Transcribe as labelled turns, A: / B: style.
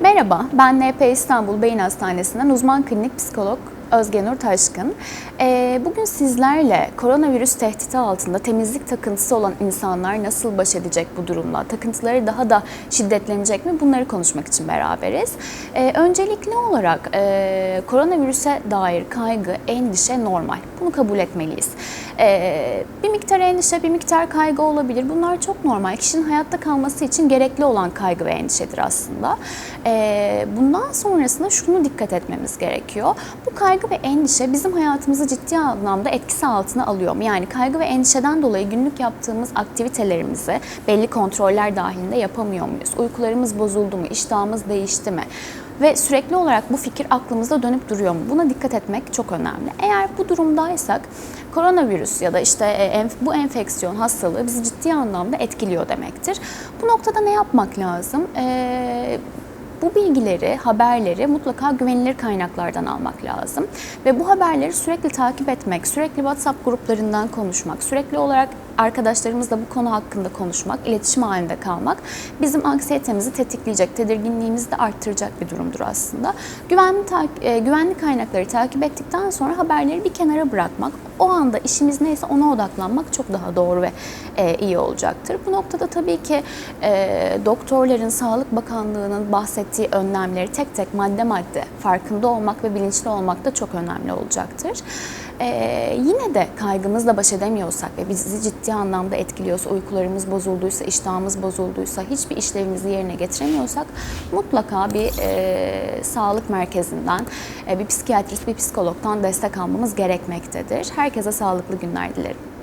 A: Merhaba, ben NP İstanbul Beyin Hastanesi'nden uzman klinik psikolog Özge Nur Taşkın. Ee, bugün sizlerle koronavirüs tehdidi altında temizlik takıntısı olan insanlar nasıl baş edecek bu durumla? Takıntıları daha da şiddetlenecek mi? Bunları konuşmak için beraberiz. Ee, öncelikli olarak e, koronavirüse dair kaygı, endişe normal. Bunu kabul etmeliyiz. Ee, bir miktar endişe, bir miktar kaygı olabilir. Bunlar çok normal. Kişinin hayatta kalması için gerekli olan kaygı ve endişedir aslında. Ee, bundan sonrasında şunu dikkat etmemiz gerekiyor. Bu kaygı ve endişe bizim hayatımızı ciddi anlamda etkisi altına alıyor? Yani kaygı ve endişeden dolayı günlük yaptığımız aktivitelerimizi belli kontroller dahilinde yapamıyor muyuz? Uykularımız bozuldu mu? İştahımız değişti mi? Ve sürekli olarak bu fikir aklımızda dönüp duruyor mu? Buna dikkat etmek çok önemli. Eğer bu durumdaysak koronavirüs ya da işte e, bu enfeksiyon hastalığı bizi ciddi anlamda etkiliyor demektir. Bu noktada ne yapmak lazım? Ee, bu bilgileri, haberleri mutlaka güvenilir kaynaklardan almak lazım. Ve bu haberleri sürekli takip etmek, sürekli WhatsApp gruplarından konuşmak, sürekli olarak arkadaşlarımızla bu konu hakkında konuşmak, iletişim halinde kalmak bizim anksiyetemizi tetikleyecek, tedirginliğimizi de arttıracak bir durumdur aslında. Güvenli, e, güvenli kaynakları takip ettikten sonra haberleri bir kenara bırakmak, o anda işimiz neyse ona odaklanmak çok daha doğru ve e, iyi olacaktır. Bu noktada tabii ki e, doktorların, Sağlık Bakanlığı'nın bahsettiği önlemleri tek tek madde madde farkında olmak ve bilinçli olmak da çok önemli olacaktır. E, yine de kaygımızla baş edemiyorsak ve bizi ciddi anlamda etkiliyorsa, uykularımız bozulduysa, iştahımız bozulduysa, hiçbir işlevimizi yerine getiremiyorsak mutlaka bir e, sağlık merkezinden, e, bir psikiyatrist, bir psikologdan destek almamız gerekmektedir. Herkese sağlıklı günler dilerim.